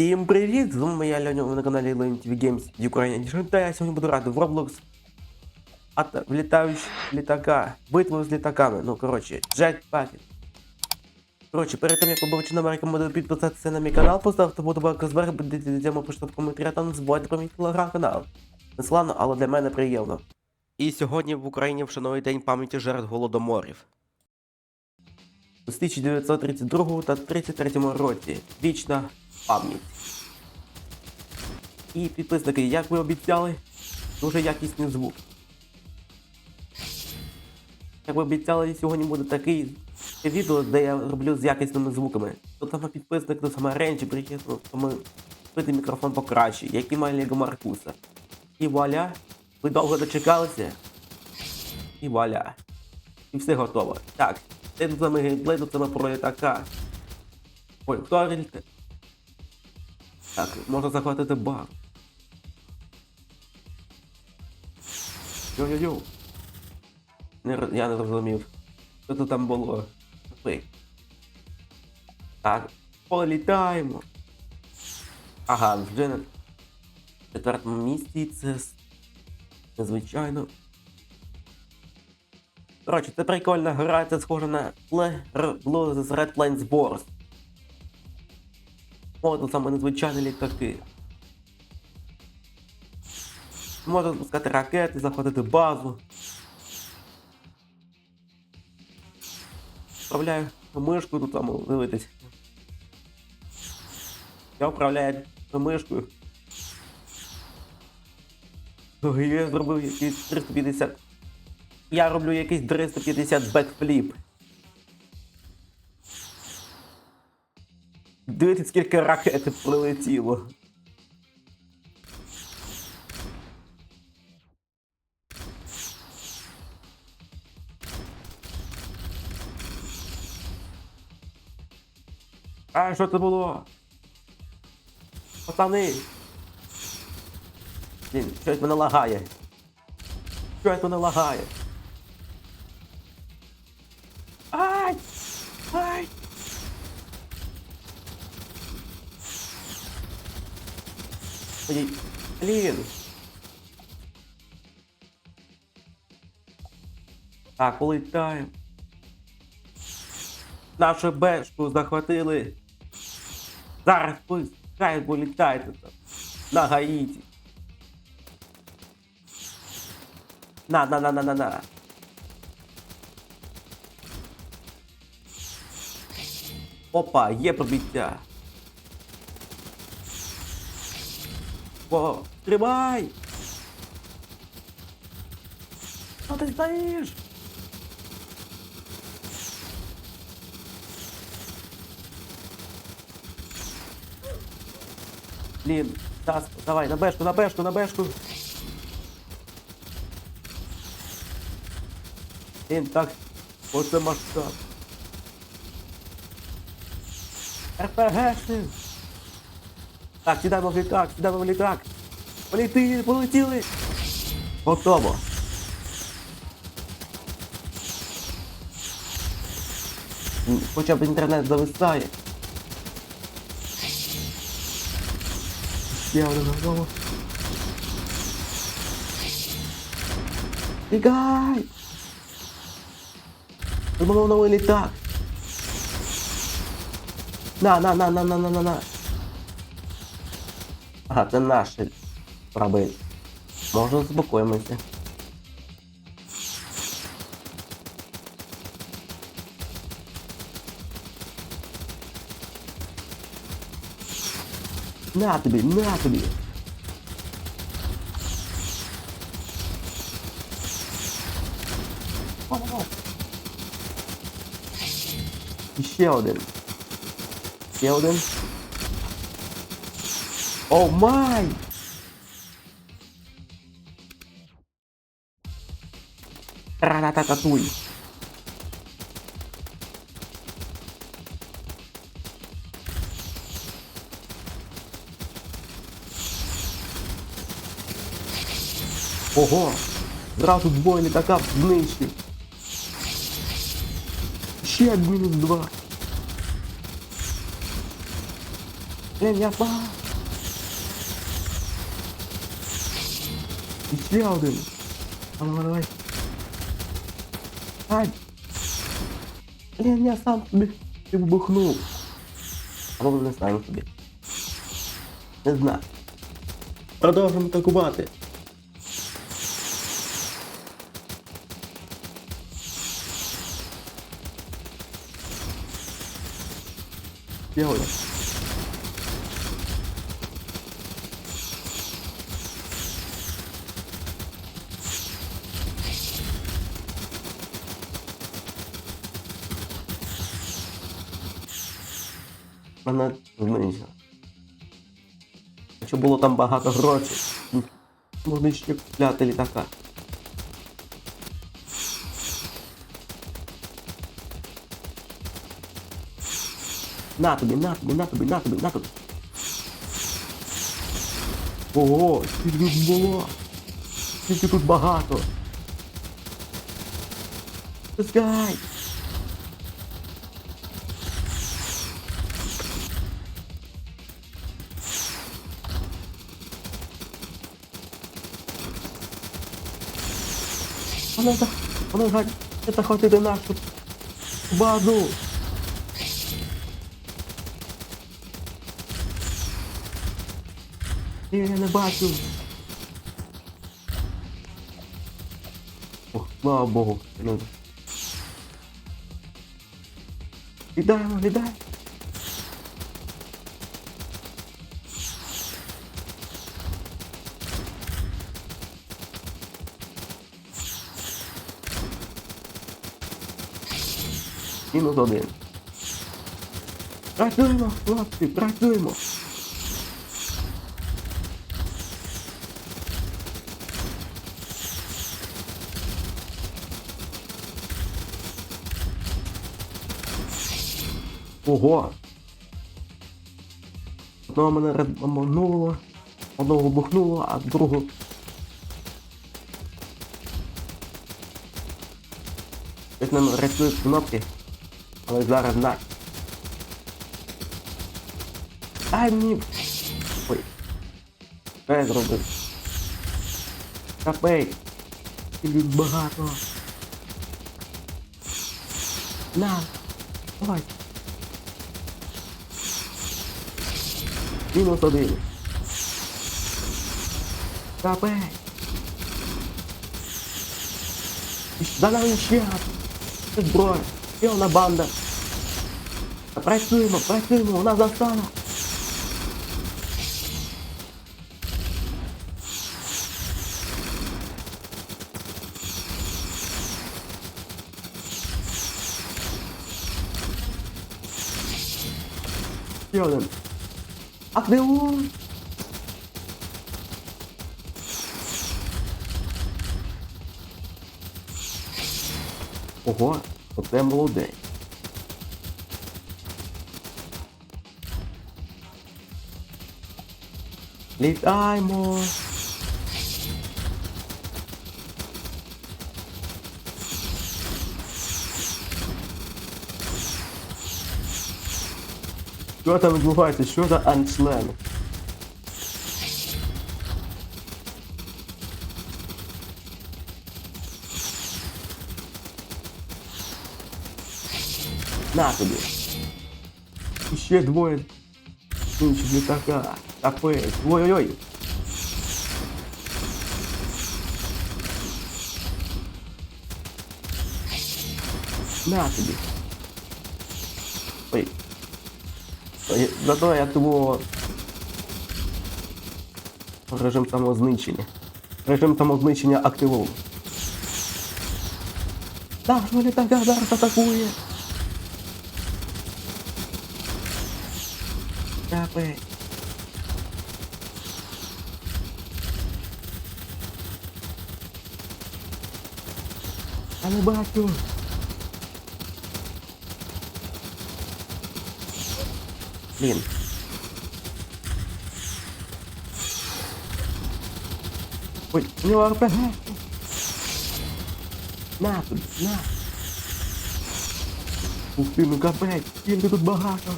Всім привіт! З вами я Льоня, ви на каналі Lone TV Games Ukraine. Та я сьогодні буду грати в Roblox. А та влітаючи літака. Битву з літаками. Ну, коротше, Jetpack. Коротше, перед тим як побачити номер, рекомендую підписатися на мій канал, поставити подобайку зверху, відео пишете в коментарях та не забувайте про мій телеграм-канал. Не славно, але для мене приємно. І сьогодні в Україні вшановує День пам'яті жертв голодоморів. У 1932 та 33 році. Вічна пам'ять. І підписники, як ви обіцяли, дуже якісний звук. Як ви обіцяли, сьогодні буде такий відео, де я роблю з якісними звуками. То саме підписник, то саме ренчі, приємно, тому купити мікрофон покраще, який має Лего Маркуса. І вуаля, ви довго дочекалися. І вуаля. І все готово. Так, це саме геймплей, тут саме про літака. Ой, хто літак? Так, можна захватити бар. Йо-йо-йо. Я не зрозумів. Що тут там було? Так, політаємо. Ага, вже на четвертому місці це незвичайно. Коротше, це прикольна гра, це схоже на Blue Red Plains Wars. Тут саме незвичайні літаки. Можна запускати ракети, заходити базу. Вправляю мишкою тут там дивитись. Я управляю мишкою. Я зробив якийсь 350. Я роблю якийсь 350 бекфліп. Дивіться, скільки ракет прилетіло. А, що це було? Пацани! Блін, щось мене лагає. Щось мене лагає. Так, політаємо. Нашу бешку захватили. Зараз пускай політайте там. На Гаїті. На, на, на, на, на, на. Опа, є пробиття. О, тримай! Що ти стоїш? Блін, Тас, давай, на бешку, на бешку, на бешку. Блін, так, оце масштаб. РПГшник. Так, сідаємо в літак, сідаємо в літак. Політи, полетіли. Готово. Хоча б інтернет зависає. Ще один готово. Тікай! Вимагав новий літак. На, на, на, на, на, на, на, на. Ага, це наші раби. Можна заспокоїмося. На тобі, на тобі. О, о. І ще один. Ще один. О май! Ра-та-та-туй. Ого! Зразу двоє літака знищив. Ще мінус два. Блін, я впав. І ще один. А давай. Ай. Блін, я сам тобі вибухнув. Або не знаю собі. Не знаю. Продовжуємо атакувати. Один. Мене знищило. Якщо було там багато грошей, можна ще купляти літака. На тобі, на тобі, на тобі, на тобі, на тобі. Ого, скільки тут було. Скільки тут багато. Пускай. Воно. Воно нашу базу. Я не бачу. Ох, слава Богу. Ну. Віддаємо, віддаємо. Мінус один. Працюємо, хлопці, працюємо. Ого! Одного мене ремонуло, одного вибухнуло, а другого. Як нам рятують кнопки, але зараз на. Ай мені. Ой. Що я зробив? Капей. Їх багато. На. Давай. Мінус один. Капей. Да нам ще. Це зброя. Ще одна банда. Та Працюємо, працюємо, у нас застана. Ще один. Активуй! Ого, оце молодець. Літаємо. Що там відбувається? Що за анчлен? На тобі. І ще двоє інших літака. Капець. Ой-ой-ой. На тобі. Зато я того режим самознищення. Режим самознищення активовано. Що літак зараз атакує. Капець. А не бачу. Блин. Ой, у нього РПГ. На тут, на. Ух ти, ну капець, скільки тут багато.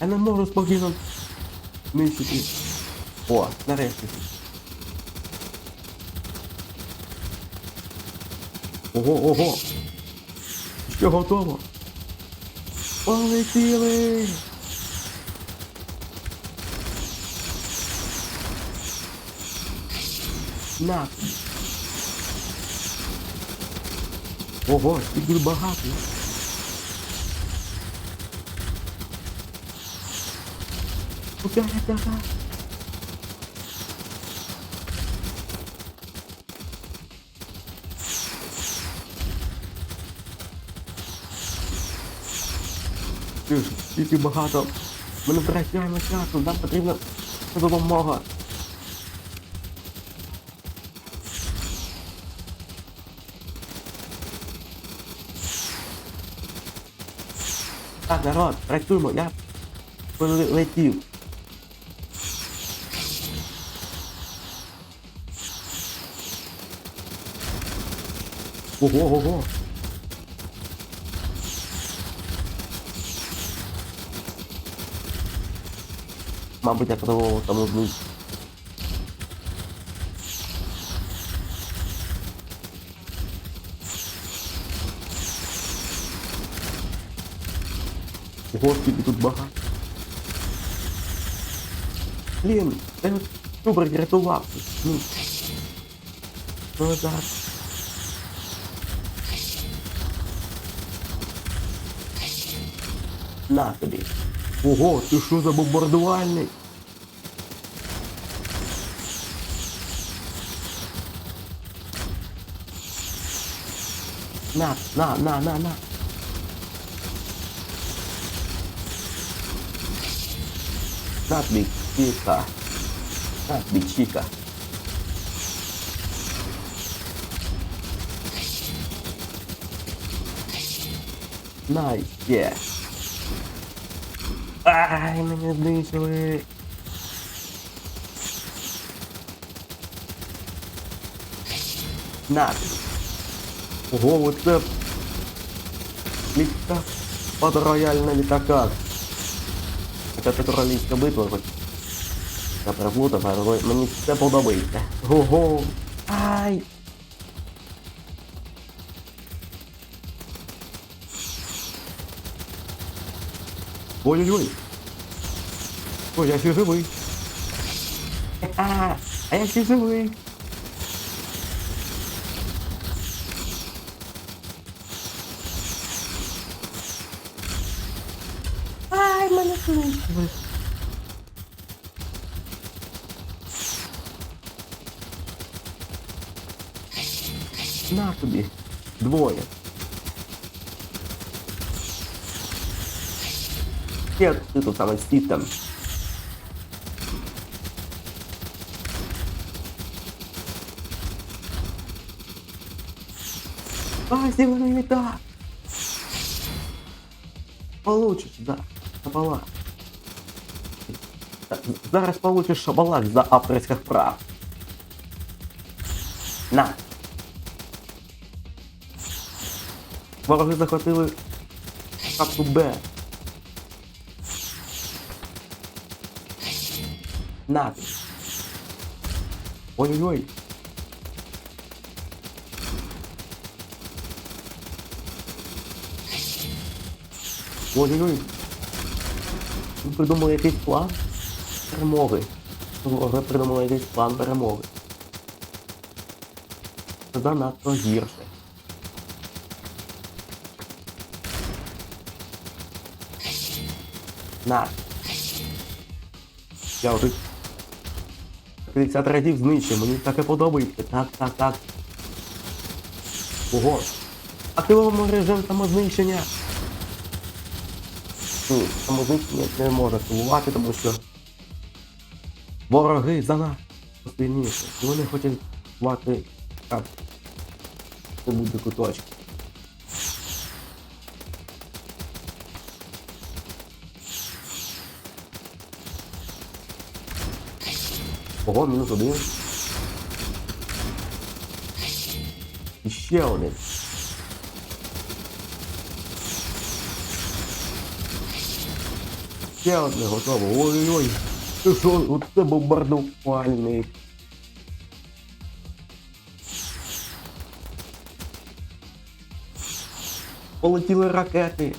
Я не можу спокійно нищити. О, нарешті. Ого, ого. Що готово? Полетіли! На. тобі. Ого, скільки багато. Куда давай? Ти ж, Скільки багато. Ми не втрачаємо часу, нам потрібна допомога. Так, народ, працюємо, я полетів. Ого, Мабуть, я пробував одну. Ого, скільки тут багато. Блін, я супер врятувався. Ну, ну зараз. На тобі. Ого, ти що за бомбардувальник? На, на, на, на, на. На тобі, чіка. На тобі, чіка. На, є. Ай, мене знищили. На. Ого, оце літак. Батл рояль на літаках. Це петролійська битва, хоч я переплутав, але мені це подобається. Ого. Ай. Ой-ой-ой. Ой, я ще живий. А, а я ще живий. Ай, мене знищили. На тобі. Двоє. Ще тут саме там. А, зеленый не так. Получиш, да. Шабалак. Зараз получиш шабалак за авторських прав. На. Вороги захватили шапку Б. На. Ой-ой-ой. Ой-ой-ой. Придумали якийсь план перемоги. Ви придумали якийсь план перемоги. Це занадто гірше. На. Я вже 50 разів знищив, мені таке подобається. Так, так, так. Ого. Активуємо режим самознищення. Ні, самознищення не може активувати, тому що вороги занадто сильніші. І вони хочуть мати так. Це буде куточки. Ого, мінус один. Ще один. Ще одне готово. Ой-ой-ой. Це що? Оце бомбардувальник. Полетіли ракети.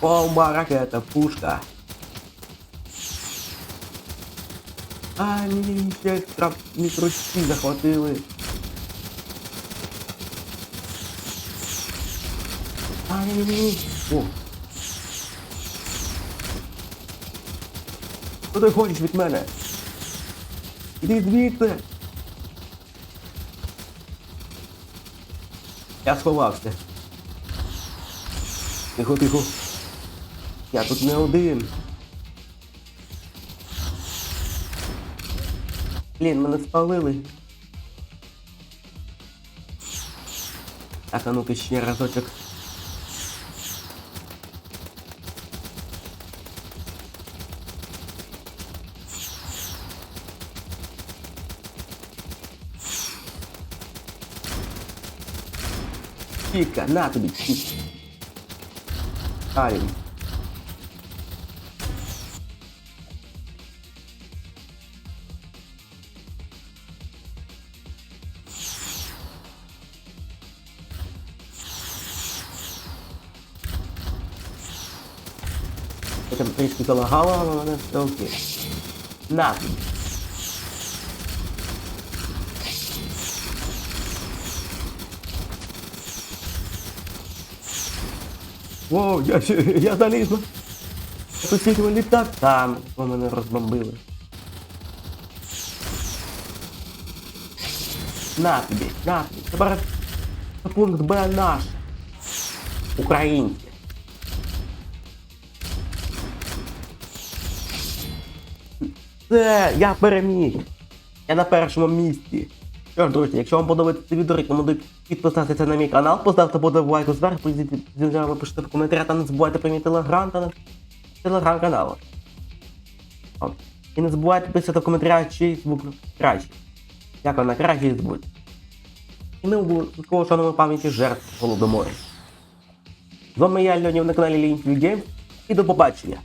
Бомба, ракета, пушка. А, ні, ще трап мікрочки захватили. А, ні, ні. О. Ти хочеш від мене? Іди звідси. Я сховався. Тихо, тихо. Я тут не один. Блін, мене спалили. Так, а ну-ка ще разочок. Чіка, на тобі, чіка. Ай. Я там трішки залагало, але мене все окей. На. Воу, я, я заліз. на- Сусіднього літак. Там, бо мене розбомбили. На тобі, на тобі. Тепер пункт Б наш. Українці. Це я переміг. Я на першому місці. Що ж, друзі, якщо вам подобається це відео, рекомендую підписатися на мій канал, поставте подобайку зверху, друзями, пишіть в коментарях, та не забувайте про мій телеграм та телеграм-канал. І не забувайте писати в коментарях, чий звук краще. Як вона краще звуть. І ми обов'язково шануємо пам'яті жертв голодомору. З вами я, Льонів, на каналі Лінь Гейм, і до побачення!